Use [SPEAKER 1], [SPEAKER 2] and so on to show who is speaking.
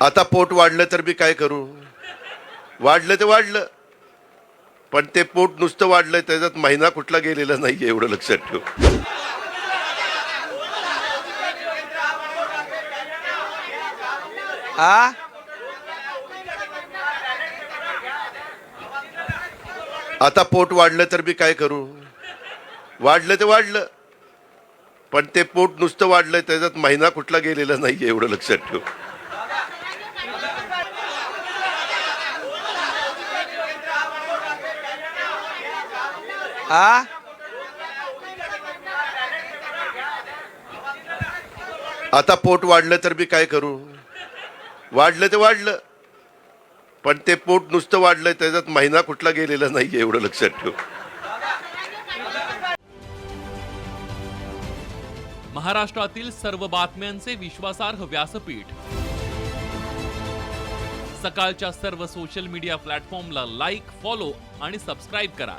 [SPEAKER 1] आता पोट वाढलं तर मी काय करू? वाढलं ते वाढलं. पण ते पोट नुसतं वाढलंय त्याच्यात महिना कुठला गेलेला नाहीये एवढं लक्षात ठेव.
[SPEAKER 2] हा
[SPEAKER 1] आता पोट वाढलं तर मी काय करू? वाढलं ते वाढलं. पण ते पोट नुसतं वाढलंय त्याच्यात महिना कुठला गेलेला नाहीये एवढं लक्षात ठेव.
[SPEAKER 2] हा?
[SPEAKER 1] आता पोट वाढलं तर मी काय करू? वाढलं ते वाढलं. पण ते पोट नुसतं वाढलंय त्याच्यात महिना कुठला गेलेला नाहीये एवढं लक्षात ठेव.
[SPEAKER 3] महाराष्ट्रातील सर्व बातम्यांचे विश्वासार्ह व्यासपीठ. सकाळच्या सर्व सोशल मीडिया प्लॅटफॉर्मला लाईक फॉलो आणि सबस्क्राईब करा.